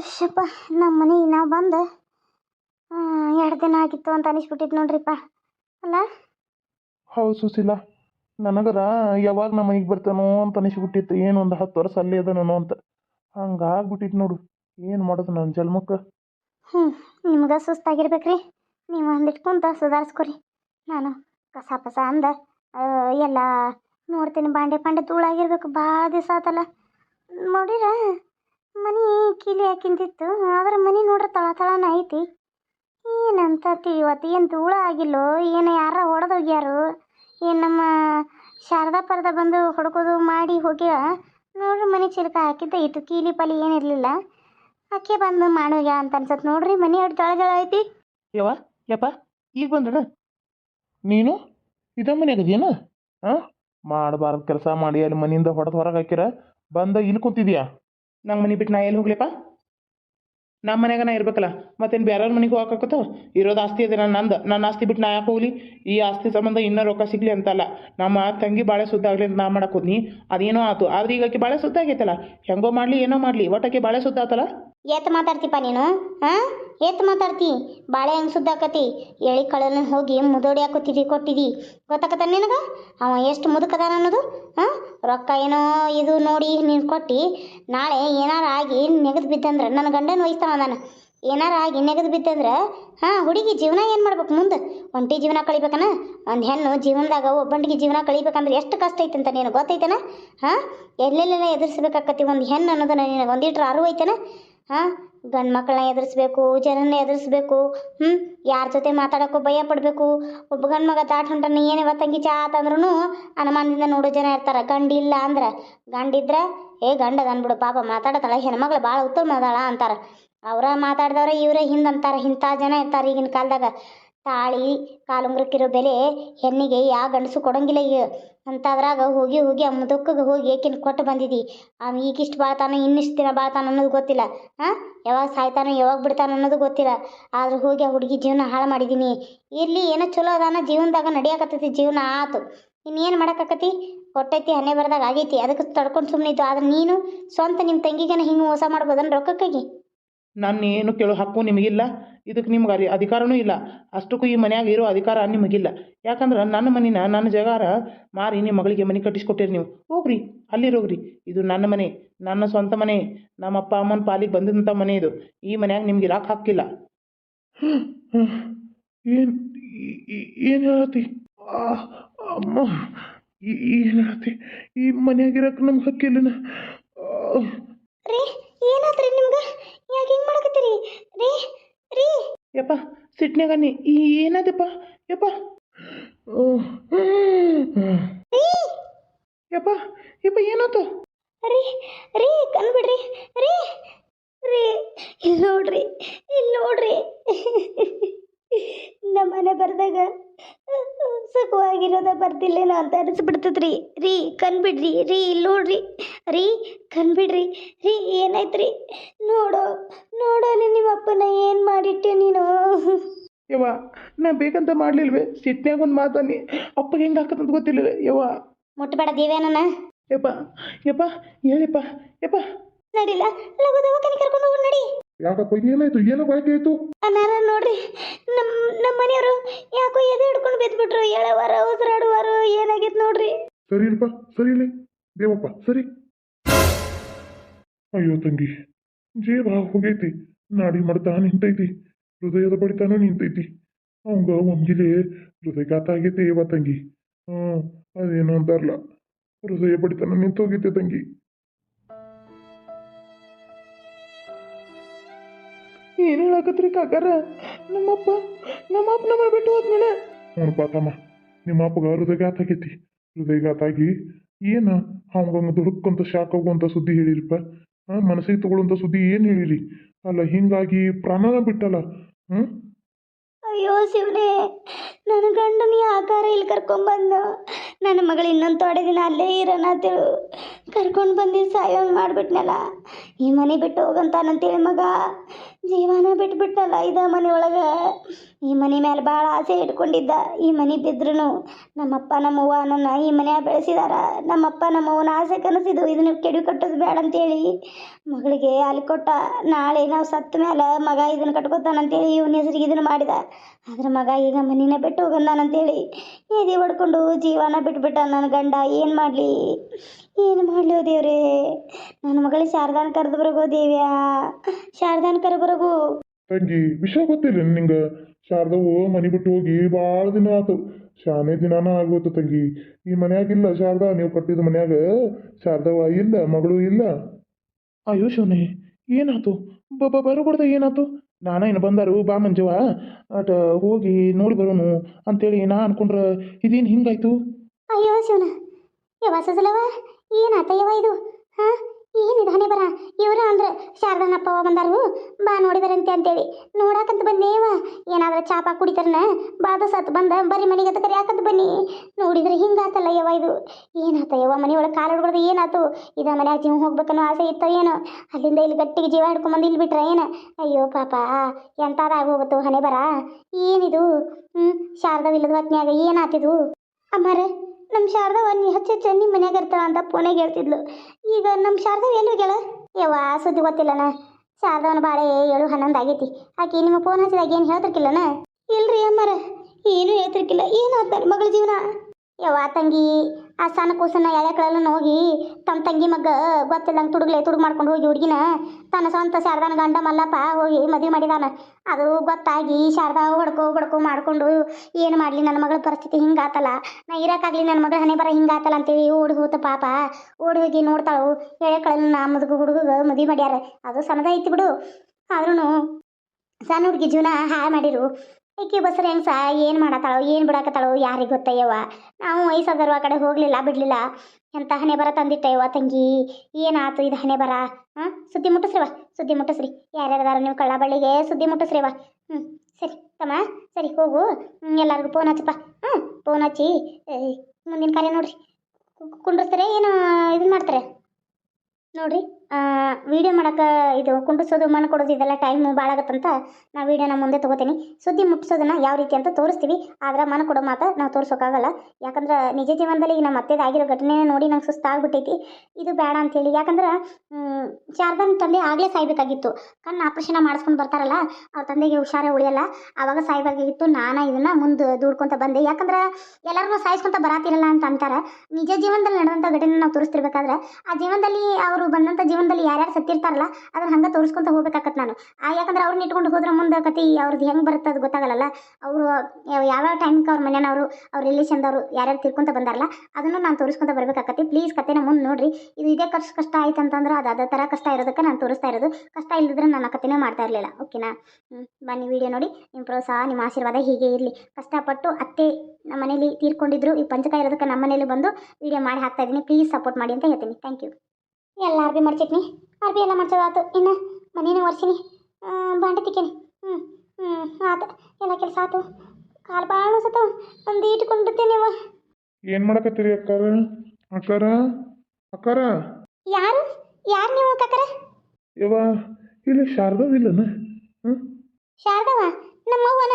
ಶಪ್ಪ ನಮ್ಮ ಮನೆಗೆ ನಾವು ಬಂದು ಎರಡು ದಿನ ಆಗಿತ್ತು ಅಂತ ಅನಿಸ್ಬಿಟ್ಟಿತ್ತು ನೋಡ್ರಿಪ್ಪ. ಅಲ್ಲ? ಹೌದು ಸುಶೀಲ ನನಗರ ಯಾವಾಗ ನಮ್ಮ ಮನೆಗೆ ಬರ್ತಾನೋ ಅಂತ ಅನಿಸ್ಬಿಟ್ಟಿತ್ತು. ಏನು ಒಂದು ಹತ್ತು ವರ್ಷ ಅಲ್ಲೇ ಅದನೋ ಅಂತ. ಹಂಗಾಗ್ಬಿಟ್ಟಿತ್ತು ನೋಡು. ಏನು ಮಾಡೋದು ನನ್ನ ಜನ್ಮಕ್ಕೆ? ಹ್ಞೂ ನಿಮ್ಗೆ ಸುಸ್ತಾಗಿರ್ಬೇಕ್ರಿ. ನೀವು ಅಂದಿಟ್ಕೊಂತ ಕುಂತ ಸುಧಾರಿಸ್ಕೊರಿ. ನಾನು ಕಸ ಪಸ ಅಂದ ಎಲ್ಲ ನೋಡ್ತೀನಿ. ಬಾಂಡೆ ಪಾಂಡೆ ಧೂಳಾಗಿರ್ಬೇಕು. ಭಾಳ ದಿವಸ ಆತಲ್ಲ. ನೋಡಿರ? ಕೀಲಿ ಹಾಕಿಂದಿತ್ತು, ಆದ್ರೆ ಮನೆ ನೋಡ್ರಿ ತಳ ತಳನ ಐತಿ. ಏನಂತ ಇವತ್ತು? ಏನು ಧೂಳ ಆಗಿಲ್ಲೋ? ಏನು ಯಾರ ಹೊಡೆದೋಗ್ಯಾರು? ಏನು ನಮ್ಮ ಶಾರದಾ ಪರದ ಬಂದು ಹೊಡ್ಕೋದು ಮಾಡಿ ಹೋಗ್ಯ? ನೋಡ್ರಿ ಮನೆ ಚಿಲ್ಕ ಹಾಕಿದ್ದ, ಇತ್ತು ಕೀಲಿ ಪಲಿ ಏನಿರಲಿಲ್ಲ ಆಕೆ ಬಂದು ಮಾಡೋಗ್ಯ ಅಂತ ಅನ್ಸತ್. ನೋಡ್ರಿ ಮನೆ ಅಷ್ಟು ತಳ ಜಳ ಐತಿ. ಯವ್ವ, ಯಪ್ಪ, ಈಗ ಬಂದಣ ನೀನು ಇದ ಮನ್ಯಾಗ ಅದೇನ ಹಾಂ ಮಾಡಬಾರ್ದು ಕೆಲಸ ಮಾಡಿ, ಅಲ್ಲಿ ಮನೆಯಿಂದ ಹೊಡೆದು ಹೊರಗೆ ಹಾಕಿರ, ಬಂದ ಇಲ್ಲಿ ಕೂತಿದ್ಯಾ? ನಂಗೆ ಮನೆ ಬಿಟ್ಟು ನಾ ಎಲ್ಲಿ ಹೋಗ್ಲಿಪ್ಪ? ನಮ್ಮ ಮನೆಯಾಗ ನಾ ಇರ್ಬೇಕಲ್ಲ, ಮತ್ತೇನು ಬೇರೆಯವ್ರ ಮನೆಗೆ ಹೋಗಕ್ಕಾಗತ್ತೋ ಇರೋದು ಆಸ್ತಿ ಅದೇ ನಾನು ನಂದು ನನ್ನ ಆಸ್ತಿ ಬಿಟ್ಟು ನಾ ಯಾಕೆ ಹೋಗ್ಲಿ? ಈ ಆಸ್ತಿ ಸಂಬಂಧ ಇನ್ನೂ ರೊಕ್ಕ ಸಿಗ್ಲಿ ಅಂತಲ್ಲ, ನಮ್ಮ ತಂಗಿ ಬಾಳೆ ಸುದ್ದಾಗಲಿ ಅಂತ ನಾ ಮಾಡಕ್ಕೆ ಹೋದ್ನಿ, ಅದೇನೋ ಆತು. ಆದ್ರೆ ಈಗ ಭಾಳ ಬಾಳೆ ಸುದ್ದ ಆಗೈತಲ್ಲ, ಹೆಂಗೋ ಮಾಡಲಿ, ಏನೋ ಮಾಡಲಿ ಒಟ್ಟಕ್ಕೆ ಬಾಳೆ ಸುದ್ದ ಏತ್ ಮಾತಾಡ್ತಿಪ್ಪ ನೀನು, ಹಾಂ? ಏತ್ ಮಾತಾಡ್ತಿ? ಬಾಳೆ ಹೆಂಗೆ ಸುದ್ದಾಕತಿ ಎಳಿ ಕಳನ ಹೋಗಿ ಮುದೋಡಿ ಹಾಕೋತಿದಿ, ಕೊಟ್ಟಿದಿ. ಗೊತ್ತಾಕತ್ತ ನಿನಗ? ಅವ ಎಷ್ಟು ಮುದುಕದಾನ ಅನ್ನೋದು, ಹಾಂ? ರೊಕ್ಕ ಏನೋ ಇದು ನೋಡಿ ನೀನು ಕೊಟ್ಟು, ನಾಳೆ ಏನಾರ ಆಗಿ ನೆಗೆದು ಬಿದ್ದಂದ್ರೆ ನನ್ನ ಗಂಡನ ವಹಿಸ್ತಾನ ನಾನು ಏನಾರ ಆಗಿ ನೆಗೆದು ಬಿದ್ದಂದ್ರೆ, ಹಾಂ, ಹುಡುಗಿ ಜೀವನ ಏನು ಮಾಡ್ಬೇಕು ಮುಂದೆ? ಒಂಟಿ ಜೀವನ ಕಳಿಬೇಕನ? ಒಂದು ಹೆಣ್ಣು ಜೀವನದಾಗ ಒಬ್ಬಂಟಿಗೆ ಜೀವನ ಕಳಿಬೇಕಂದ್ರೆ ಎಷ್ಟು ಕಷ್ಟ ಐತೆ ಅಂತ ನೀನು ಗೊತ್ತೈತನ? ಹಾಂ? ಎಲ್ಲೆಲ್ಲೆಲ್ಲ ಎದುರಿಸ್ಬೇಕಾಕತಿ ಒಂದು ಹೆಣ್ಣು ಅನ್ನೋದನ್ನ ನಿನಗೆ ಒಂದಿಟ್ರ ಅರಿವು ಐತನ? ಹಾಂ? ಗಂಡು ಮಕ್ಕಳನ್ನ ಎದುರಿಸ್ಬೇಕು ಜನನ ಎದುರಿಸ್ಬೇಕು ಹ್ಞೂ ಯಾರ ಜೊತೆ ಮಾತಾಡೋಕ್ಕೂ ಭಯ ಪಡಬೇಕು. ಒಬ್ಬ ಗಂಡು ಮಗ ದಾಟ್ ಹೊಂಟನ, ಏನೇ ತಂಗಿ ಚಾ ಆತಂದ್ರೂ ಅನುಮಾನದಿಂದ ನೋಡೋ ಜನ ಇರ್ತಾರೆ. ಗಂಡಿಲ್ಲ ಅಂದ್ರೆ, ಗಂಡಿದ್ರೆ, ಏ ಗಂಡದ ಅನ್ಬಿಡು ಪಾಪ ಮಾತಾಡತಾಳ, ಹೆಣ್ಮಗಳು ಭಾಳ ಉತ್ತಮ ಅದಾಳ ಅಂತಾರೆ. ಅವರ ಮಾತಾಡ್ದವ್ರೆ ಇವರೇ ಹಿಂದೆ ಅಂತಾರೆ ಇಂಥ ಜನ ಇರ್ತಾರೆ ಈಗಿನ ಕಾಲದಾಗ. ತಾಳಿ ಕಾಲುಂಗ್ರಕ್ಕಿರೋ ಬೆಲೆ ಹೆಣ್ಣಿಗೆ ಯಾವ ಗಂಡಸು ಕೊಡಂಗಿಲ್ಲ ಈಗ ಅಂಥದ್ರಾಗ ಹೋಗಿ ಹೋಗಿ ಅಮ್ಮ ಮುದುಕಗೆ ಹೋಗಿ ಏಕಿನ ಕೊಟ್ಟು ಬಂದಿದ್ದಿ ಅವ ಈಗಿಷ್ಟು ಬಾಳ್ತಾನೋ, ಇನ್ನಿಷ್ಟು ದಿನ ಬಾಳ್ತಾನ ಅನ್ನೋದು ಗೊತ್ತಿಲ್ಲ. ಹಾಂ ಯಾವಾಗ ಸಾಯ್ತಾನೋ, ಯಾವಾಗ ಬಿಡ್ತಾನೋ ಅನ್ನೋದು ಗೊತ್ತಿಲ್ಲ. ಆದ್ರೆ ಹೋಗಿ ಆ ಹುಡುಗಿ ಜೀವನ ಹಾಳು ಮಾಡಿದ್ದೀನಿ ಇರಲಿ, ಏನೋ ಚಲೋ ಅದಾನ, ಜೀವನದಾಗ ನಡೆಯಕತ್ತೈತಿ, ಜೀವನ ಆತು. ಇನ್ನೇನು ಮಾಡೋಕ್ಕಾಕತಿ ಕೊಟ್ಟೈತಿ ಹನ್ನೆ ಬರ್ದಾಗ ಆಗೈತಿ. ಅದಕ್ಕೆ ತಡ್ಕೊಂಡು ಸುಮ್ಮನೆ ಇದ್ದು ಆದ್ರೆ ನೀನು ಸ್ವಂತ ನಿಮ್ಮ ತಂಗಿಗೇನ ಹಿಂಗೆ ಮೋಸ ಮಾಡ್ಬೋದನ್ನು ರೊಕ್ಕಕ್ಕಾಗಿ? ನಾನು ಏನು ಕೇಳೋ ಹಕ್ಕು ನಿಮಗಿಲ್ಲ ಇದಕ್ಕೆ ನಿಮ್ಗೆ ಅರಿ ಅಧಿಕಾರನೂ ಇಲ್ಲ. ಅಷ್ಟಕ್ಕೂ ಈ ಮನ್ಯಾಗ ಇರೋ ಅಧಿಕಾರ ನಿಮಗಿಲ್ಲ. ಯಾಕಂದ್ರೆ ನನ್ನ ಮನಿನ ನನ್ನ ಜಗಾರ ಮಾರಿ ನಿಮ್ಮ ಮಗಳಿಗೆ ಮನೆ ಕಟ್ಟಿಸ್ಕೊಟ್ಟಿರಿ ನೀವು. ಹೋಗ್ರಿ ಅಲ್ಲಿರೋಗ್ರಿ ಇದು ನನ್ನ ಮನೆ ನನ್ನ ಸ್ವಂತ ಮನೆ. ನಮ್ಮ ಅಪ್ಪ ಅಮ್ಮನ ಪಾಲಿಗೆ ಬಂದಂಥ ಮನೆ ಇದು. ಈ ಮನ್ಯಾಗ ನಿಮ್ಗೆ ಇರಾಕೆ ಹಾಕಿಲ್ಲ ಏನು ಏನು ಹೇಳತಿ? ಅಮ್ಮ ಏನು ಹೇಳತಿ? ಈ ಮನ್ಯಾಗ ಇರಕ್ಕೆ ನಮ್ಗೆ ಹಕ್ಕಿಲ್ಲ ರೀ ಏನಾತ್ರಿ ನಿಮ್ಗೆ? ಯಾಕೆ ಹಿಂಗೆ ಮಾಡಕತ್ತೀರಿ? ರೀ ರೀ. ಯಪ್ಪ ಸಿಟ್ನ್ಯಾಗ ನೀ ಏನದಪ್ಪ? ಯಪ್ಪ. ರೀ. ಯಪ್ಪ ಯಪ್ಪ ಏನಾಯ್ತು? ರೀ ರೀ ಕಣ್ಬಿಡ್ರಿ ರೀ ರೀ. ಇಲ್ಲಿ ನೋಡ್ರಿ ಇಲ್ಲಿ ನೋಡ್ರಿ. ನಮ್ಮ ಮನೆ ಬರ್ದಾಗ ಸುಖವಾಗಿರೋದ ಬರ್ತಿಲ್ಲೇನೋ ಅಂತ ಅನಿಸ್ಬಿಡ್ತದ್ರಿ. ರೀ ಕಣ್ಬಿಡ್ರಿ ರೀ ಇಲ್ಲಿ ನೋಡ್ರಿ. ರೀ ಕಣ್ಬಿಡ್ರಿ. ರೀ ಏನಾಯ್ತ್ರಿ? ನೋಡೋ ನೋಡೋಲ್ಲ ನಿಮ್ಮ ಅಪ್ಪನ ಏನು ಮಾಡಿಟ್ಟೆ ನೀನು? ಯವ್ವ ನಾ ಬೇಕಂತ ಮಾಡ್ಲಿಲ್ವೇ? ಸಿಟ್ನ್ಯಾಗ ಒಂದು ಮಾತಾನಿ ಅಪ್ಪಗೆ ಹೆಂಗೆ ಹಾಕತ್ತಂತ ಗೊತ್ತಿಲ್ಲ ಯವ್ವ. ಮುಟ್ಬೇಡ ದೇವೇನನ ಯಪ್ಪ ಯಪ್ಪ ಹೇಳಿಪ್ಪ ಯಪ್ಪ. ನಡಿಲ್ಲ ಲಘು ದವಾಖಾನೆ ಕರ್ಕೊಂಡು ಹೋಗಿ ನಡಿ. ಯಾಕಪ್ಪ ಏನಾಯ್ತು ಏನೋ ಬಾಯ್ಕೆ ಆಯ್ತು. ಅನಾರ ನೋಡ್ರಿ ನಮ್ಮ ನಮ್ಮ ಮನೆಯವರು ಯಾಕೋ ಎದೆ ಹಿಡ್ಕೊಂಡು ಬಿದ್ಬಿಟ್ರು ಹೇಳವಾರ ಉಸಿರಾಡುವಾರ ಏನಾಗಿತ್ತು ನೋಡ್ರಿ. ಸರಿ ಇಲ್ಪ ಸರಿ ಇಲ್ಲಿ ದೇವಪ್ಪ ಸರಿ. ಅಯ್ಯೋ ತಂಗಿ ಜೀವ ಹೋಗೈತಿ ನಾಡಿ ಮಡ್ತಾ ನಿಂತೈತಿ ಹೃದಯದ ಬಡಿತಾನು ನಿಂತೈತಿ. ಅವಂಗ ಒಮ್ಗಿಲೆ ಹೃದಯಘಾತ ಆಗೈತಿ ಇವ ತಂಗಿ. ಹ್ಞೂ ಅದೇನು ಅಂತಾರಲ್ಲ ಹೃದಯ ಬಡಿತಾನ ನಿಂತೋಗೈತೆ ತಂಗಿ. ಏನು ಹೇಳಕತ್ರಿ ಕಾಕಾರ? ನಮ್ಮಪ್ಪ ನಮ್ಮಪ್ಪ ನಮ್ಮ ಬಿಟ್ಟು ಹೋದ್ಮೇಲೆ? ನೋಡಪ್ಪ ತಮ್ಮ ನಿಮ್ಮ ಅಪ್ಪಗ ಹೃದಯಘಾತ ಆಗೈತಿ. ಹೃದಯಘಾತ ಆಗಿ ಏನ ಅವಂಗ ದುಡುಕ್ಕಂತ ಶಾಕ್ ಆಗುವಂತ ಸುದ್ದಿ ಹೇಳಿರಿಪ್ಪ? ಮನಸ್ಸಿಗೆ ತಗೊಳ್ಳುವಂತ ಸುದ್ದಿ ಏನು ಹೇಳಿರಿ? ಅಲ್ಲ ಹಿಂಗಾಗಿ ಪ್ರಾಣನ ಬಿಟ್ಟಲ್ಲ ಹ್ಮ್? ಅಯ್ಯೋ ಶಿವನೇ ನನ್ನ ಗಂಡನ ಆಕಾರ ಇಲ್ಲಿ ಕರ್ಕೊಂಬಂದು ನನ್ನ ಮಗಳು ಇನ್ನೊಂದು ತೊಡೆ ದಿನ ಅಲ್ಲೇ ಇರೋಣ ಅಂತೇಳು ಕರ್ಕೊಂಡು ಬಂದು ಸಾಯೋ ಮಾಡಿಬಿಟ್ನಲ್ಲ. ಈ ಮನೆ ಬಿಟ್ಟು ಹೋಗಂತಾನಂತೇಳಿ ಮಗ? ಜೀವನ ಬಿಟ್ಬಿಟ್ಟಲ್ಲ ಇದ ಮನೆ ಒಳಗೆ. ಈ ಮನೆ ಮೇಲೆ ಭಾಳ ಆಸೆ ಇಟ್ಕೊಂಡಿದ್ದ. ಈ ಮನೆ ಬಿದ್ರೂ ನಮ್ಮಪ್ಪ ನಮ್ಮವ್ವ ನನ್ನ ಈ ಮನ್ಯಾಗ ಬೆಳೆಸಿದಾರ. ನಮ್ಮಪ್ಪ ನಮ್ಮವ್ವನ ಆಸೆ ಕನಸಿದ್ದು ಇದನ್ನ ಕೆಡಿ ಕಟ್ಟೋದು ಬೇಡ ಅಂತೇಳಿ ಮಗಳಿಗೆ ಅಲ್ಲಿ ಕೊಟ್ಟ. ನಾಳೆ ನಾವು ಸತ್ತ ಮೇಲೆ ಮಗ ಇದನ್ನು ಕಟ್ಕೊತಾನಂತೇಳಿ ಇವನ ಹೆಸರಿಗೆ ಇದನ್ನು ಮಾಡಿದ. ಆದ್ರೆ ಮಗ ಈಗ ಮನಿನ ಬಿಟ್ಟು ಹೋಗಂದಾನಂತೇಳಿ ಎದಿ ಹೊಡ್ಕೊಂಡು ಜೀವನ ಬಿಟ್ಬಿಟ್ಟ. ನನ್ನ ಗಂಡ ಏನು ಮಾಡಲಿ? ಏನು ಮಾಡಲಿ ದೇವ್ರೇ? ನನ್ನ ಮಗಳಿಗೆ ಶಾರದಾನ ಕರೆದು ಬರಗೋ ದೇವ್ಯಾ? ಶಾರದಾನ ಕರೆ ಬರಗು? ತಂಗಿ ವಿಷಯ ಗೊತ್ತಿಲ್ಲ ನಿಂಗೆ. ಶಾರದವು ಮನೆ ಬಿಟ್ಟು ಹೋಗಿ ಭಾಳ ದಿನ ಆತು. ಶಾನೆ ದಿನಾನ ಆಗೋತು ತಂಗಿ. ಈ ಮನ್ಯಾಗಿಲ್ಲ ಶಾರದಾ ನೀವು ಕಟ್ಟಿದ ಮನ್ಯಾಗ ಶಾರದವ ಇಲ್ಲ ಮಗಳು ಇಲ್ಲ. ಅಯ್ಯೋ ಶಿವನೇ ಏನಾತು? ಬ ಬರಬಾರ್ದ ಏನಾತು? ನಾನ ಏನು ಬಂದಾರು ಬಾ ಮಂಜವ್ವ. ಅಟ ಹೋಗಿ ನೋಡಿ ಬರೋನು. ಅಂತೇಳಿ ನಾ ಅನ್ಕೊಂಡ್ರೆ ಇದೇನು ಹಿಂಗಾಯ್ತು? ಅಯ್ಯೋ ಶಿವನ ಯವ ಸಸಲವ ಏನಾತ ಯವ ಇದು? ಹಾ? ಏನಿದು ಹಣೆ ಬರ? ಇವರು ಅಂದ್ರೆ, ಶಾರದನಪ್ಪ ಅವ್ವ ಬಂದಾರು, ಬಾ ನೋಡಿದರಂತೆ ಅಂತೇಳಿ. ನೋಡಾಕಂತ ಬಂದೇವ, ಏನಾದ್ರ ಚಾಪ ಕುಡಿತಾರನ ಬಾದ ಸತ್ ಬಂದ, ಬರೀ ಮನೆಗೆ ಅಂತ ಕರಿಯಾಕಂತ ಬನ್ನಿ. ನೋಡಿದ್ರೆ ಹಿಂಗಾತಲ್ಲ ಯವ ಇದು. ಏನಾತ ಯವ ಮನೆ ಒಳಗೆ ಕಾಲು ಹೊಡ್ಬಾರ್ದು ಏನಾತು? ಇದ ಮನೆ ಜೀವ ಹೋಗ್ಬೇಕನ್ನೋ ಆಸೆ ಇತ್ತೋ ಏನು? ಅಲ್ಲಿಂದ ಇಲ್ಲಿ ಗಟ್ಟಿಗೆ ಜೀವ ಹಿಡ್ಕೊಂಬಂದು ಇಲ್ಲಿ ಬಿಟ್ರ ಏನ? ಅಯ್ಯೋ ಪಾಪ ಎಂತಾದಾಗ ಹೋಗುತ್ತೋ ಹಣೆ ಬರ? ಏನಿದು? ಹ್ಞೂ ಶಾರದವಿಲ್ಲದ ಹೊತ್ನ್ಯಾಗ ಏನಾತಿದು? ಅಮ್ಮಾರೆ ನಮ್ಮ ಶಾರದವ ನೀ ಹಚ್ಚ ಹಚ್ಚ ನಿಮ್ಮ ಮನ್ಯಾಗ ಇರ್ತಾಳ ಅಂತ ಫೋನಾಗ ಹೇಳ್ತಿದ್ಲು. ಈಗ ನಮ್ಮ ಶಾರದವ ಎಲ್ಲಿ ಹೋಗ್ಯಾಳ ಯವ್ವ, ಸುದ್ದಿ ಗೊತ್ತಿಲ್ಲನ? ಶಾರದವನ ಬಾಳೆ ಏಳು ಹನ್ನೊಂದು ಆಗೈತಿ. ಆಕೆ ನಿಮ್ಮ ಫೋನ್ ಹಚ್ಚಿದಾಗ ಏನು ಹೇಳ್ತಿರ್ಕಿಲ್ಲನ? ಇಲ್ರಿ ಅಮ್ಮರ, ಏನು ಹೇಳ್ತಿರ್ಕಿಲ್ಲ. ಏನು ಆತ ಮಗಳ ಜೀವನ? ಯವ್ವ ತಂಗಿ, ಆ ಸಣ್ಣ ಕೂಸನ್ನ ಎಳೆಕಳಲ್ಲ ಹೋಗಿ ತಮ್ಮ ತಂಗಿ ಮಗ ಗೊತ್ತಿಲ್ಲಂಗೆ ತುಡುಗ್ಲೆ ತುಡುಗ್ ಮಾಡ್ಕೊಂಡು ಹೋಗಿ ಹುಡುಗಿನ, ತನ್ನ ಸ್ವಂತ ಶಾರದಾನ ಗಂಡ ಮಲ್ಲಪ್ಪ ಹೋಗಿ ಮದುವೆ ಮಾಡಿದಾನ. ಅದು ಗೊತ್ತಾಗಿ ಶಾರದಾ ಹೊಡ್ಕೊ ಹೊಡ್ಕೋ ಮಾಡ್ಕೊಂಡು, ಏನು ಮಾಡಲಿ ನನ್ನ ಮಗಳ ಪರಿಸ್ಥಿತಿ ಹಿಂಗಾತಲ್ಲ. ನಾ ಇರೋಕ್ಕಾಗಲಿ ನನ್ನ ಮಗಳ ಹಣೆ ಬರ ಹಿಂಗಾತಲ್ಲ ಅಂತೇಳಿ ಓಡಿ ಹೋತ ಪಾಪ. ಓಡಿ ಹೋಗಿ ನೋಡ್ತಾಳು. ಎಳೆಕಳನ್ನ ಮುದುಗು ಹುಡುಗ ಮದುವೆ ಮಾಡ್ಯಾರ. ಅದು ಸಣ್ಣದ ಐತಿ ಬಿಡು. ಆದ್ರೂ ಸಣ್ಣ ಹುಡುಗಿ ಜೀವನ ಹಾಳು ಮಾಡಿರು. ಈಕಿ ಬಸ್ರ ಹೆಂಗ್ಸ ಏನು ಮಾಡತ್ತಾಳೋ ಏನು ಬಿಡಾಕತ್ತಾಳೋ ಯಾರಿಗೆ ಗೊತ್ತಯ್ಯವ ನಾವು ವಯಸ್ಸಾದರು ಆ ಕಡೆ ಹೋಗಲಿಲ್ಲ ಬಿಡಲಿಲ್ಲ. ಎಂತ ಹಣೆ ಬರ ತಂದಿಟ್ಟಯ್ಯವ ತಂಗಿ? ಏನಾತು ಇದು ಹಣೆ ಬರ? ಹಾಂ ಸುದ್ದಿ ಮುಟ್ಟಿಸ್ರಿವ ಸುದ್ದಿ ಮುಟ್ಟಿಸ್ರಿ. ಯಾರ್ಯಾರದಾರ ನೀವು ಕಳ್ಳ ಬಳ್ಳಿಗೆ ಸುದ್ದಿ ಮುಟ್ಟಿಸ್ರಿವ ಹ್ಞೂ ಸರಿ ತಮ್ಮ ಸರಿ ಹೋಗು. ಹ್ಮ್, ಎಲ್ಲರಿಗೂ ಫೋನ್ ಹಚ್ಚಪ್ಪ ಹ್ಮ್ ಫೋನ್ ಹಚ್ಚಿ ಮುಂದಿನ ಕಾರ್ಯ ನೋಡ್ರಿ. ಕುಂಡ್ರಸ್ತಾರೆ ಏನು ಇದನ್ನ ಮಾಡ್ತಾರೆ. ನೋಡ್ರಿ. ವಿಡಿಯೋ ಮಾಡೋಕ್ಕೆ ಇದು ಕುಂಡಿಸೋದು ಮಣ್ಣು ಕೊಡೋದು ಇದೆಲ್ಲ ಟೈಮು ಭಾಳ ಆಗತ್ತಂತ ನಾ ವೀಡಿಯೋನ ಮುಂದೆ ತೊಗೋತೀನಿ. ಸುದ್ದಿ ಮುಟ್ಟಿಸೋದನ್ನ ಯಾವ ರೀತಿ ಅಂತ ತೋರಿಸ್ತೀವಿ. ಆದ್ರೆ ಮನ ಕೊಡೋ ಮಾತು ನಾವು ತೋರಿಸೋಕ್ಕಾಗಲ್ಲ ಯಾಕಂದ್ರೆ ನಿಜ ಜೀವನದಲ್ಲಿ ಈಗ ನಮ್ಮ ಅತ್ತೆದು ಆಗಿರೋ ಘಟನೆ ನೋಡಿ ನಂಗೆ ಸುಸ್ತಾಗ್ಬಿಟ್ಟೈತಿ. ಇದು ಬೇಡ ಅಂಥೇಳಿ ಯಾಕಂದ್ರೆ ಮ್, ತಂದೆ ಆಗಲೇ ಸಾಯ್ಬೇಕಾಗಿತ್ತು. ಕಣ್ಣು ಆಪ್ರೇಷನ್ ಮಾಡಿಸ್ಕೊಂಡು ಬರ್ತಾರಲ್ಲ ಅವ್ರ ತಂದೆಗೆ ಹುಷಾರೇ ಉಳಿಯಲ್ಲ. ಆವಾಗ ಸಾಯ್ಬೇಕಾಗಿತ್ತು. ನಾನು ಇದನ್ನು ಮುಂದೆ ದೂಡ್ಕೊತ ಬಂದೆ. ಯಾಕಂದ್ರೆ ಎಲ್ಲರನ್ನೂ ಸಾಯಿಸ್ಕೊಂತ ಬರಾತಿರಲ್ಲ ಅಂತ ಅಂತಾರೆ. ನಿಜ ಜೀವನದಲ್ಲಿ ನಡೆದಂಥ ಘಟನೆ ನಾವು ತೋರಿಸ್ತಿರ್ಬೇಕಾದ್ರೆ ಆ ಜೀವನದಲ್ಲಿ ಅವರು ಬಂದಂಥ ಜೀವನದಲ್ಲಿ ಯಾರ್ಯಾರು ಸತ್ತಿರ್ತಾರಲ್ಲ, ಅದನ್ನ ಹಂಗೆ ತೋರಿಸ್ಕೊಂತ ಹೋಗ್ಬೇಕಾಕತ್ ನಾನು. ಆ, ಯಾಕಂದ್ರೆ ಅವ್ರನ್ನ ಇಟ್ಕೊಂಡು ಹೋದ್ರೆ ಮುಂದೆ ಕತಿ ಅವ್ರದ್ದು ಹೆಂಗೆ ಬರುತ್ತೆ ಅದು ಗೊತ್ತಾಗಲ್ಲ ಅವರು ಯಾವ್ಯಾವ ಟೈಮ್ಗೆ ಅವ್ರ ಮನೆಯವರು, ಅವ್ರ ರಿಲೇಷನ್ದವರು ಯಾರ್ಯಾರು ತಿರ್ಕೊಂತ ಬಂದಾರಲ್ಲ, ಅದನ್ನು ನಾನು ತೋರಿಸ್ಕೊಂತ ಬರ್ಬೇಕಾಕತಿ. ಪ್ಲೀಸ್ ಕತೆನ ಮುಂದೆ ನೋಡ್ರಿ. ಇದು ಇದೇ ಕಷ್ಟ ಕಷ್ಟ ಆಯ್ತು ಅಂತಂದ್ರೆ ಅದು ಅದೇ ಥರ ಕಷ್ಟ ಇರೋದಕ್ಕೆ ನಾನು ತೋರಿಸ್ತಾ ಇರೋದು. ಕಷ್ಟ ಇಲ್ಲದಿದ್ರೆ ನಾನು ಆ ಕತೆನೇ ಮಾಡ್ತಾ ಇರಲಿಲ್ಲ. ಓಕೆನಾ ಬನ್ನಿ ವಿಡಿಯೋ ನೋಡಿ. ನಿಮ್ಮ ಪ್ರೋತ್ಸಾಹ ನಿಮ್ಮ ಆಶೀರ್ವಾದ ಹೀಗೆ ಇರಲಿ. ಕಷ್ಟಪಟ್ಟು ಅತ್ತೆ ನಮ್ಮ ಮನೇಲಿ ತೀರ್ಕೊಂಡಿದ್ರು. ಈ ಪಂಚಕ ಇರೋದಕ್ಕೆ ನಮ್ಮ ಮನೇಲಿ ಬಂದು ವಿಡಿಯೋ ಮಾಡಿ ಹಾಕ್ತಾ ಇದ್ದೀನಿ ಪ್ಲೀಸ್ ಸಪೋರ್ಟ್ ಮಾಡಿ ಅಂತ ಹೇಳ್ತೀನಿ. ಥ್ಯಾಂಕ್ ಯು ಎಲ್ಲ ಅರ್ಬಿ ಮಾಡ್ಸಿಟ್ನಿ ಅರ್ಬಿ ಎಲ್ಲ ಮಾಡ್ಸೋದಾತು ಇನ್ನು ಮನೇನ ಒರ್ಸಿನಿ. ಬಾಂಡೆ ತಿಕ್ಕೇನಿ. ಹ್ಞೂ ಹ್ಞೂ ಆತು. ಎಲ್ಲ ಕೆಲಸ ಆತು. ಕಾಲು ಭಾಳ ಅನ್ಸತ್ತವ ಒಂದು ಇಟ್ಕೊಂಡಿರ್ತೀನಿ ನೀವು. ಏನು ಮಾಡಕತ್ತೀರಿ ಅಕ್ಕಾರ? ಅಕ್ಕಾರ? ಅಕ್ಕಾರ? ಯಾರು? ಯಾರು ನೀವು ಕಕ್ಕರ ಯವ್ವ ಇಲ್ಲಿ ಶಾರದವಿಲ್ಲನ ಹ್ಞೂ ಶಾರದವ? ನಮ್ಮವ್ವನ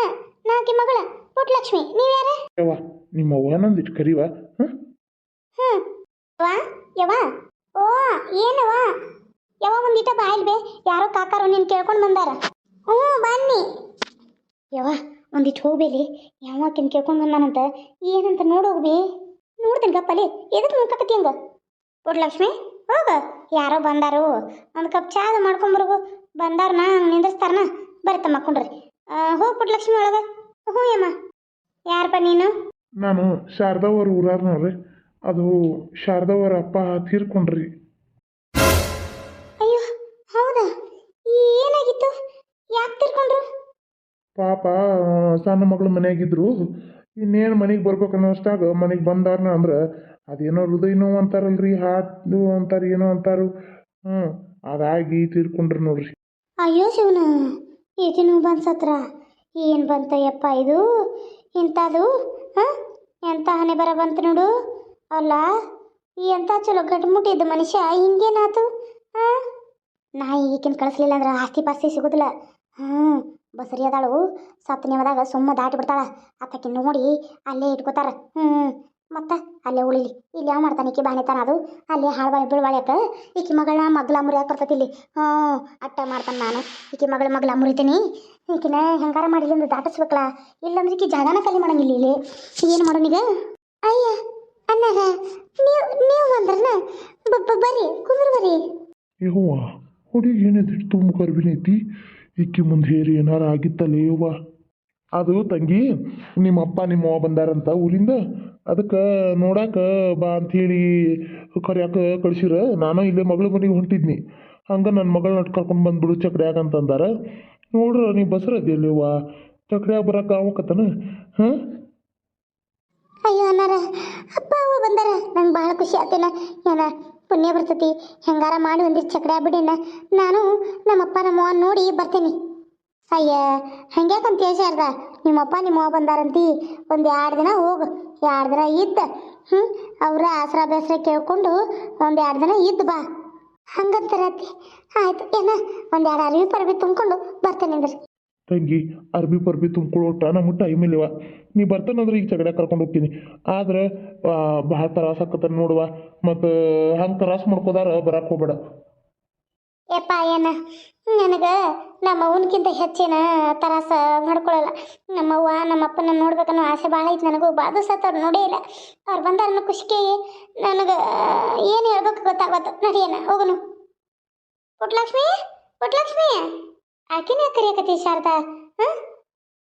ನಾಕಿ ಮಗಳ. ಪುಟ್ಟಲಕ್ಷ್ಮಿ ನೀವು ಯಾರು? ಯವ್ವ ನಿಮ್ಮ ಅವ್ವನೊಂದಿಟ್ಟು ಕರಿವ? ಹಾಂ ಹ್ಞೂ ವಾ ಯವ ಓ ಏನವ ಯಾವಾಗ ಒಂದಿಟ ಬಾಯಿಲ್ ಬೇ. ಯಾರೋ ಕಾಕಾರು ನೀನು ಕೇಳ್ಕೊಂಡು ಬಂದಾರ. ಹ್ಞೂ, ಬನ್ನಿ. ಯವ ಒಂದಿಟ್ಟು ಹೋಗ್ಬೇಲಿ ಯಾವ ಆಕಿನ ಕೇಳ್ಕೊಂಡು ಬಂದಾನಂತ. ಏನಂತ ನೋಡೋಗ್ಬಿ ನೋಡ್ತೀನಿ ಗಪ್ಪಲಿ ಎದಕ್ಕೆ ಮುಖಕತಿ ಹಂಗ? ಲಕ್ಷ್ಮಿ, ಹೋಗ. ಯಾರೋ ಬಂದಾರು. ಒಂದು ಕಪ್ ಚಾದ ಮಾಡ್ಕೊಂಬರ್ಗು ಬಂದಾರನ ಹಂಗೆ ನಿಂದಿಸ್ತಾರನ ಬರ್ತಮ್ಮ ಮಕ್ಕೊಂಡ್ರಿ ಹೋಗಿ ಲಕ್ಷ್ಮಿ ಒಳಗ. ಹ್ಞೂ ಯಮ್ಮ. ಯಾರಪ್ಪ ನೀನು? ನಾನು ಶಾರದಾವರ ಊರಾರ್ನವ್ರಿ. ಅದು ಶಾರದವರ ಅಪ್ಪ ತೀರ್ಕೊಂಡ್ರಿ. ಅಯ್ಯೋ ಹೌದಾ? ಏನಾಗಿತ್ತು? ಯಾಕೆ ತಿರ್ಕೊಂಡ್ರು? ಪಾಪ ಸಣ್ಣ ಮಗಳು ಮನೆಯಾಗಿದ್ರು. ಇನ್ನೇನು ಮನೆಗೆ ಬರ್ಬೇಕು ಅನ್ನೋಷ್ಟಾಗ ಮನೆಗೆ ಬಂದಾರನ ಅಂದ್ರೆ ಅದೇನೋ ಹೃದಯ ನೋವು ಅಂತಾರಲ್ರಿ ಹಾರ್ಟ್ ಅಂತಾರೆ ಏನೋ ಅಂತಾರು. ಹ್ಞೂ ಅದಾಗಿ ತೀರ್ಕೊಂಡ್ರು ನೋಡ್ರಿ. ಅಯ್ಯೋ ಶಿವನ ಏತಿನೂ ಬಂದ್ಸತ್ರ. ಏನು ಬಂತಯ್ಯಪ್ಪ ಇದು? ಇಂಥದು ಹಾಂ? ಎಂತ ಹಣೆ ಬರ ಬಂತು ನೋಡು. ಅಲ್ಲ, ಈ ಎಂಥ ಚಲೋ ಗಟ್ಮುಟ್ಟಿದ್ದ ಮನುಷ್ಯ ಹಿಂಗೇನಾತು? ಹಾಂ ನಾ ಈಗಿನ ಕಳಿಸ್ಲಿಲ್ಲ ಅಂದ್ರೆ ಆಸ್ತಿ ಪಾಸ್ತಿ ಸಿಗುದಿಲ್ಲ. ಹ್ಞೂ ಬಸರಿ ಅದಾಳು ಸತ್ತನೇವದಾಗ ಸುಮ್ಮ ದಾಟಿ ಬಿಡ್ತಾಳ ಆತಕ್ಕೆ ನೋಡಿ ಅಲ್ಲೇ ಇಟ್ಕೋತಾರ. ಹ್ಞೂ ಮತ್ತೆ ಅಲ್ಲೇ ಉಳಿಲಿ. ಇಲ್ಲಿ ಯಾವ ಮಾಡ್ತಾನೆ ಈಕಿ ಬಾಣಿತಾನ ಅದು? ಅಲ್ಲೇ ಹಾಳು ಬೀಳ್ಬಾಳ್ಯಾಕ ಈಕಿ ಮಗಳ ಮಗ್ಲ ಮುರಿಯಾಕ ಬರ್ತೈತಿ ಇಲ್ಲಿ. ಹ್ಞೂ ಅಟ್ಟ ಮಾಡ್ತಾನೆ ನಾನು. ಈಕಿ ಮಗಳ ಮಗ್ಲ ಮುರಿತೀನಿ. ಈಕಿನ ಹೆಂಗಾರ ಮಾಡಿಲಿಂದ ದಾಟಿಸ್ಬೇಕಲ್ಲ ಇಲ್ಲಂದ್ರೆ ಈಕಿ ಜಾಗನ ಕಲಿ ಮಾಡಂಗಿಲ್ಲ ಇಲ್ಲಿ. ಏನು ಮಾಡೋಣೀಗ ಅಯ್ಯ ಅನ್ನಾರ ನೀವು ನೀವು ಬಂದ್ರನ ಬರ್ರಿ, ಕುಂದ್ರ ಬರ್ರಿ. ಯವ್ವ ಹುಡುಗಿ ಏನೈತಿ ತುಂಬ ಕರ್ಬಿನೈತಿ ಇಕ್ಕಿ ಮುಂದೆ ಹೇರಿ ಏನಾರ ಆಗಿತ್ತಲ್ಲ ಯವ್ವ ಅದು ತಂಗಿ, ನಿಮ್ಮ ಅಪ್ಪ, ನಿಮ್ಮ ಅವ್ವ ಬಂದಾರಂತ ಊರಿಂದ, ಅದಕ್ಕೆ ನೋಡಾಕ ಬಾ ಅಂಥೇಳಿ ಕರ್ಯಾಕ ಕಳ್ಸಿರ. ನಾನು ಇಲ್ಲೇ ಮಗಳ ಮನೆಗೆ ಹೊಂಟಿದ್ನಿ. ಹಂಗೆ ನನ್ನ ಮಗಳನ್ನ ಕರ್ಕೊಂಡು ಬಂದ್ಬಿಡು ಚಕ್ರ್ಯಾಗ ಅಂತಂದಾರ ನೋಡ್ರ, ನೀ ಬಸರದಿಲ್ಲ ಯವ್ವ ಚಕ್ಡ್ಯಾಗ ಬರಕ್ಕೆ ಅವಕತ್ತನ ಹಾಂ? ಅಯ್ಯೋ ಅನ್ನಾರ, ಅಪ್ಪ ಅವ್ವ ಬಂದಾರ. ನಂಗೆ ಭಾಳ ಖುಷಿ ಆತೇನ. ಏನ ಪುಣ್ಯ ಬರ್ತೈತಿ. ಹೆಂಗಾರ ಮಾಡಿ ಒಂದಿಷ್ಟು ಚಕಡೆ ಆಗ್ಬಿಡೇನ. ನಾನು ನಮ್ಮಪ್ಪ ನಮ್ಮವ್ವ ನೋಡಿ ಬರ್ತೇನೆ. ಅಯ್ಯ, ಹಂಗ್ಯಾಕಂತ ಶಾರದ? ನಿಮ್ಮಪ್ಪ ನಿಮ್ಮವ್ವ ಬಂದಾರಂತಿ. ಒಂದು ಎರಡು ದಿನ ಹೋಗು. ಎರಡು ದಿನ ಇದ್ದ. ಹ್ಞೂ ಅವರ ಆಸರ ಬೇಸರ ಕೇಳ್ಕೊಂಡು ಒಂದು ಎರಡು ದಿನ ಇದ್ದು ಬಾ. ಹಂಗಂತಾರತಿ ಆಯ್ತು, ಏನ? ಒಂದು ಎರಡು ಅರಿವಿ ಪರವಿ ತುಂಬ್ಕೊಂಡು ಬರ್ತೇನೆ ಅಂದ್ರೆ. ತಂಗಿ, ಅರ್ಬಿ ಪರ್ಬಿ ತುಂಬ್ಕೊಳ್ಳೋ ನಮ್ಮ ಟೈಮ್ ಇಲ್ಲವ. ನೀ ಬರ್ತಾನಂದ್ರೆ ಈಗ ಚಗಡೆ ಕರ್ಕೊಂಡು ಹೋಗ್ತೀನಿ. ಆದ್ರೆ ಭಾಳ ತ್ರಾಸ ಆಕತ್ತ ನೋಡುವ. ಮತ್ತು, ಹಂಗೆ ತ್ರಾಸ ಮಾಡ್ಕೋದಾರ ಬರಕ್ಕೆ ಹೋಗ್ಬೇಡ. ಯಪ್ಪ, ಏನ? ನನಗೆ ನಮ್ಮ ಅವನಕ್ಕಿಂತ ಹೆಚ್ಚಿನ ತರಾಸ ಮಾಡ್ಕೊಳ್ಳಲ್ಲ ನಮ್ಮವ್ವ ನಮ್ಮಪ್ಪನ ನೋಡ್ಬೇಕನ್ನೋ ಆಸೆ ಭಾಳ ಐತೆ ನನಗೂ. ಬಾದು ಅವ್ರು ನೋಡೇ ಇಲ್ಲ. ಅವ್ರು ಬಂದಾರ ಅನ್ನೋ ಖುಷಿಗೆ ನನಗೆ, ಏನು ಹೇಳ್ಬೇಕು ಗೊತ್ತಾಗತ್ತ ನಡಿಯನ ಹೋಗನು. ಪುಟ್ಲಕ್ಷ್ಮಿ ಪುಟ್ಲಕ್ಷ್ಮಿ. ಆಕಿನೇ ಕರಿಯಕತ್ತಿ ಶಾರದಾ? ಹಾಂ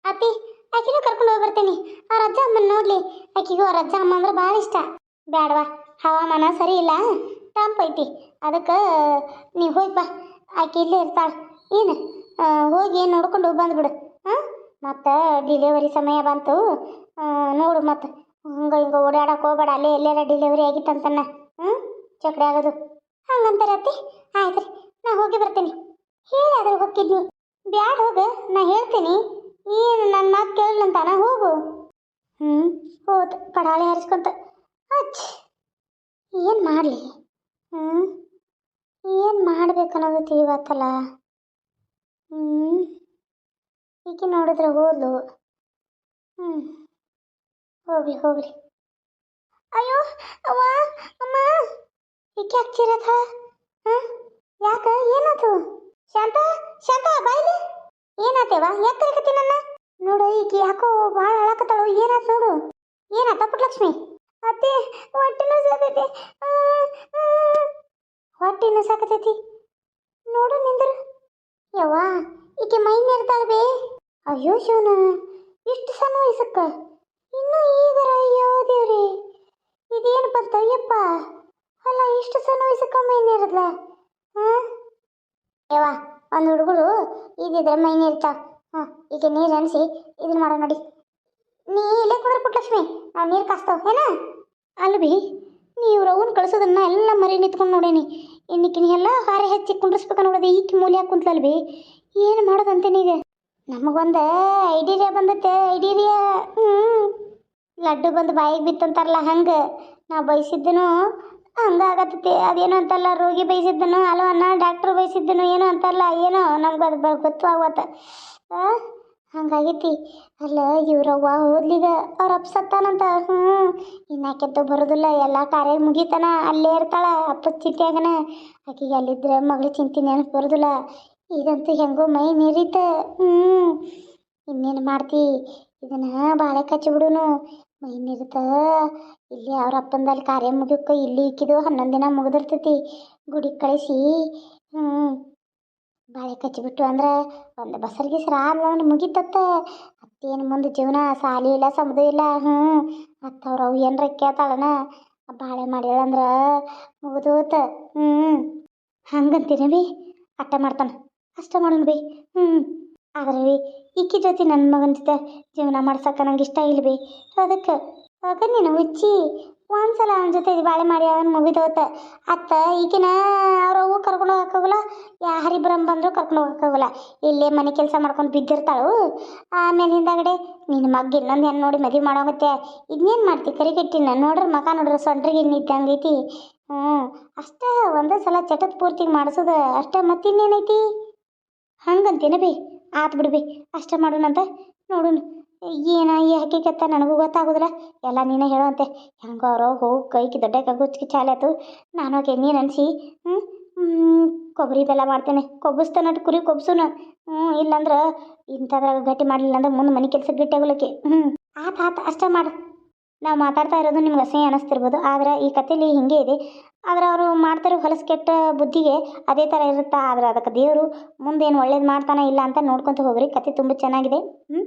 ಅತ್ತಿ ಆಕಿನೂ ಕರ್ಕೊಂಡು ಹೋಗಿ ಬರ್ತೀನಿ ಅವ್ರ ಅಜ್ಜ ಅಮ್ಮನ ನೋಡ್ಲಿ. ಆಕಿಗೂ ಅವ್ರ ಅಜ್ಜ ಅಮ್ಮ ಅಂದ್ರೆ ಭಾಳ ಇಷ್ಟ. ಬ್ಯಾಡವಾ, ಹವಾಮಾನ ಸರಿ ಇಲ್ಲ. ತಂಪೈತಿ ಅದಕ್ಕೆ, ನೀ ಹೋಗಿ ಬಾ. ಆಕೆ ಇಲ್ಲೇ ಇರ್ತಾಳೆ. ಏನು? ಹೋಗಿ ನೋಡ್ಕೊಂಡು ಬಂದ್ಬಿಡು ಹಾಂ ಮತ್ತು ಡಿಲಿವರಿ ಸಮಯ ಬಂತು. ನೋಡು ಮತ್ತು. ಹಂಗೆ ಹಿಂಗೆ ಓಡಾಡಕ್ಕೆ ಹೋಗ್ಬೇಡ. ಅಲ್ಲೇ ಎಲ್ಲೆಲ್ಲ ಡಿಲಿವರಿ ಆಗಿತ್ತಂತನ್ನ. ಹ್ಞೂ ಚಕ್ಡೆ ಆಗೋದು. ಹಂಗಂತಾರೆ ಅತ್ತಿ ಆಯ್ತು ರೀ, ನಾ ಹೋಗಿ ಬರ್ತೀನಿ. ಹೇಳಾದ್ರೆ ಹೋಗಿದ್ನಿ ಬ್ಯಾಡ ಹೋಗ, ನಾ ಹೇಳ್ತೀನಿ. ಏನು ನನ್ನ ಮಾತು ಕೇಳಲಂತಾನ ಹೋಗು. ಹ್ಞೂ ಹೋದ್ ಕಡಾಳೆ ಹರಿಸ್ಕೊಂತ ಅಚ್ ಏನು ಮಾಡಲಿ? ಹ್ಞೂ ಏನು ಮಾಡ್ಬೇಕನ್ನೋದು ತಿಳಿವತ್ತಲ್ಲ. ಹ್ಞೂ ಈಕೆ ನೋಡಿದ್ರೆ ಹೋದ್ಲು. ಹ್ಞೂ ಹೋಗ್ಲಿ ಹೋಗ್ಲಿ. ಅಯ್ಯೋ, ಅವ್ವ, ಅಮ್ಮ, ಈಕೆ ಹಚ್ಚಿರತ್ತ ಹಾಂ ಶಾಂತ ಶಾಂತ, ಬಾಯ್ಲಿ. ಏನಾತೇವ? ಯಾಕೆ ಕರಿಕತ್ತಿ ನನ್ನ ನೋಡು, ಈಕೆ ಯಾಕೋ ಭಾಳ ಅಳಕತ್ತಾಳು, ಏನಾತ್ ನೋಡು. ಏನಾತ ಪುಟ್ಲಕ್ಷ್ಮಿ ಅತ್ತೆ ಹೊಟ್ಟೆನೂ ಸಾಕೈತಿ ಹೊಟ್ಟೆ ಸಾಕತೈತಿ ನೋಡು ನಿಂದ್ರು. ಯವ್ವ, ಈಕೆ ಮೈ ಮೇರ್ತಾಳ ಬೇ. ಅಯ್ಯೋ ಶಿವನ, ಇಷ್ಟು ಸಣ್ಣ ವಯಸ್ಸಕ್ಕ. ಇನ್ನು ಈಗರ ಅಯ್ಯೋ ದೇವ್ರಿ. ಇದೇನು ಬಂತ ಅಯ್ಯಪ್ಪ ಅಲ್ಲ, ಇಷ್ಟು ಸಣ್ಣ ವಯಸ್ಸಕ್ಕ ಮೈ ನೇರದ್ಲ? ಹಾಂ ಯವ್ವ ಒಂದು ಹುಡುಗರು ಇದಿದ್ರೆ ಮೈ ನೀರ್ತಾವ. ಹಾಂ ಈಗ ನೀರು ಅನಿಸಿ ಇದನ್ನ ಮಾಡೋ ನೋಡಿ. ನೀ ಇಲ್ಲೇ ಕುಂದ್ರೆ ಪುಟ್ಟಲಕ್ಷ್ಮಿ ನಾವು ನೀರು ಕಾಸ್ತಾವ, ಏನ? ಅಲ್ಬಿ ನೀವು ರವನ್ ಕಳ್ಸೋದನ್ನ ಎಲ್ಲ ಮರಿ ನಿಂತ್ಕೊಂಡು ನೋಡೇನಿ. ಇನ್ನಿಕಿನ ಎಲ್ಲ ಹಾರೆ ಹೆಚ್ಚಿ ಕುಂಡ್ರಿಸ್ಬೇಕು ನೋಡೋದು ಈಕಿ ಮೂಲೆ ಕುಂತ್ಲಲ್ಬಿ ಏನು ಮಾಡೋದಂತೇನೀಗ ನಮಗೊಂದು ಐಡಿಯಾ ಬಂದತ್ತೆ, ಐಡಿಯಾ. ಹ್ಞೂ ಲಡ್ಡು ಬಂದು ಬಾಯಿಗೆ ಬಿತ್ತಂತಾರಲ್ಲ ಹಂಗೆ. ನಾವು ಬಯಸಿದ್ದನು ಹಂಗೆ ಅದೇನು ಅಂತಲ್ಲ, ರೋಗಿ ಬಯಸಿದ್ದನು ಅಲೋ ಅನ್ನ ಡಾಕ್ಟ್ರು ಬಯಸಿದ್ದನು ಏನು ಅಂತಲ್ಲ, ಏನೋ ನಮ್ಗೆ ಅದು ಬ ಗೊತ್ತು ಆಗತ್ತ ಹಂಗಾಗೈತಿ. ಅಲ್ಲ ಇವ್ರವ್ವ ಹೋದ್ಲಿಗ ಅವ್ರ ಅಪ್ಪ ಸತ್ತಾನಂತ. ಹ್ಞೂ ಇನ್ನಾಕೆದ್ದು ಬರೋದಿಲ್ಲ. ಎಲ್ಲ ಕಾರ್ಯ ಮುಗಿತಾನ. ಅಲ್ಲೇ ಇರ್ತಾಳ ಅಪ್ಪ ಚಿಂತೆಯಾಗನ. ಆಕೆಗೆ ಅಲ್ಲಿದ್ರೆ ಮಗಳ ಚಿಂತೆ ನೆನಪು ಬರೋದಿಲ್ಲ. ಇದಂತೂ ಹೆಂಗೋ ಮೈ ನೀರಿತ. ಹ್ಞೂ ಇನ್ನೇನು ಮಾಡ್ತಿ? ಇದನ್ನು ಬಾಳೆ ಕಚ್ಚಿ ಬಿಡುನು. ಮೈ ನೀರಿತ. ಇಲ್ಲಿ ಅವ್ರ ಅಪ್ಪಂದಲ್ಲಿ ಕಾರ್ಯ ಮುಗಿಯಕ್ಕೆ ಇಲ್ಲಿ ಇಕ್ಕಿದು ಹನ್ನೊಂದು ದಿನ ಮುಗಿದಿರ್ತೈತಿ. ಗುಡಿಗೆ ಕಳಿಸಿ. ಹ್ಞೂ ಬಾಳೆ ಕಚ್ಚಿಬಿಟ್ಟು ಅಂದ್ರೆ ಒಂದು ಬಸರ್ ಗಿಸ್ರ ಅಂದ್ರೆ ಮುಗಿತತ್ತ. ಅತ್ತೇನು ಮುಂದೆ ಜೀವನ ಸಾಲಿ ಇಲ್ಲ, ಸಮದು ಇಲ್ಲ. ಹ್ಞೂ ಅತ್ತವ್ರು ಅವು ಏನರ ಕೇಳ್ತಾಳನ. ಬಾಳೆ ಮಾಡ್ಯಾಳಂದ್ರೆ ಮುಗಿದೋತ. ಹ್ಞೂ ಹಂಗಂತೀನಿ ಬಿ. ಅಟ್ಟ ಮಾಡ್ತಾನೆ. ಅಷ್ಟ ಮಾಡೋಣ ಬಿ. ಹ್ಞೂ ಆದ್ರೆ ಬಿ, ಈಕಿ ಜೊತೆ ನನ್ನ ಮಗನ ಜೊತೆ ಜೀವನ ಮಾಡ್ಸಕ್ಕೆ ನಂಗೆ ಇಷ್ಟ ಇಲ್ಲ ಬಿ. ಅದಕ್ಕೆ ಆಗ ನೀನು ಹುಚ್ಚಿ. ಒಂದ್ಸಲ ಅವನ ಜೊತೆ ಬಾಳೆ ಮಾಡಿ ಅವನು ಮುಗಿದೋತ. ಅತ್ತ ಈಗಿನ ಅವ್ರ ಅವ್ವ ಕರ್ಕೊಂಡು ಹೋಗಕ್ಕಾಗಲ್ಲ ಯಾ ಹರಿಬ್ರಹ್ಮ ಬಂದರೂ ಕರ್ಕೊಂಡು ಹೋಗಕ್ಕಾಗಲ್ಲ ಇಲ್ಲೇ ಮನೆ ಕೆಲಸ ಮಾಡ್ಕೊಂಡು ಬಿದ್ದಿರ್ತಾಳು. ಆಮೇಲೆ ಹಿಂದಾಗಡೆ ನಿನ್ನ ಮಗ ಇನ್ನೊಂದು ಹೆಣ್ಣು ನೋಡಿ ಮದುವೆ ಮಾಡೋಗುತ್ತೆ. ಇದನ್ನೇನು ಮಾಡ್ತಿ ಕರಿಗಟ್ಟಿನ ನೋಡ್ರಿ ಮಗ ನೋಡ್ರಿ ಸೊಂಟ್ರಿಗೆ ಇದ್ದಂಗೈತಿ ಹ್ಞೂ ಅಷ್ಟೇ ಒಂದೇ ಸಲ ಚಟದ ಪೂರ್ತಿ ಮಾಡಿಸೋದು ಅಷ್ಟೇ ಮತ್ತಿನ್ನೇನೈತಿ? ಹಂಗಂತೇನ ಬಿ, ಆತು ಬಿಡ್ಬಿ ಅಷ್ಟೇ ಮಾಡೋಣಂತ ನೋಡೋಣ ಏನ ಈ ಹಕ್ಕಿಕತ್ತ ನನಗೂ ಗೊತ್ತಾಗೋದಿಲ್ಲ. ಎಲ್ಲ ನೀನೇ ಹೇಳುವಂತೆ. ಹೆಂಗೋ ಅವ್ರು ಹೋಗಿ ಕೈಗೆ ದೊಡ್ಡ ಕಗ್ಗುಚ್ಚಿಗೆ ಚಾಲೆ ಆಯ್ತು ನಾನು ಹೋಗಿ ನೀನು ಅನಿಸಿ ಹ್ಞೂ ಕೊಬ್ಬರಿ ಬೆಲ್ಲ ಮಾಡ್ತೇನೆ. ಕೊಬ್ಬಿಸ್ತಾನಟ್ ಕುರಿ ಕೊಬ್ಸುನ. ಹ್ಞೂ ಇಲ್ಲಂದ್ರೆ ಇಂಥದ್ರಾಗ ಗಟ್ಟಿ ಮಾಡಲಿಲ್ಲ ಅಂದ್ರೆ ಮುಂದೆ ಮನೆ ಕೆಲಸ ಗಟ್ಟಿ ಆಗೋಲಕ್ಕೆ. ಹ್ಞೂ ಆತ ಆತ, ಅಷ್ಟೇ ಮಾಡು. ನಾವು ಮಾತಾಡ್ತಾ ಇರೋದು ನಿಮ್ಗೆ ಅಸಹ್ಯ ಅನ್ನಿಸ್ತಿರ್ಬೋದು ಆದ್ರೆ ಈ ಕಥೆಲಿ ಹಿಂಗೆ ಇದೆ. ಆದ್ರೆ ಅವರು ಮಾಡ್ತಿರೋ ಹೊಲಸು ಕೆಟ್ಟ ಬುದ್ಧಿಗೆ ಅದೇ ಥರ ಇರುತ್ತಾ? ಆದ್ರೆ ಅದಕ್ಕೆ ದೇವರು ಮುಂದೇನು ಒಳ್ಳೇದು ಮಾಡ್ತಾನೆ ಇಲ್ಲ ಅಂತ ನೋಡ್ಕೊತ ಹೋಗ್ರಿ. ಕತೆ ತುಂಬ ಚೆನ್ನಾಗಿದೆ. ಹ್ಞೂ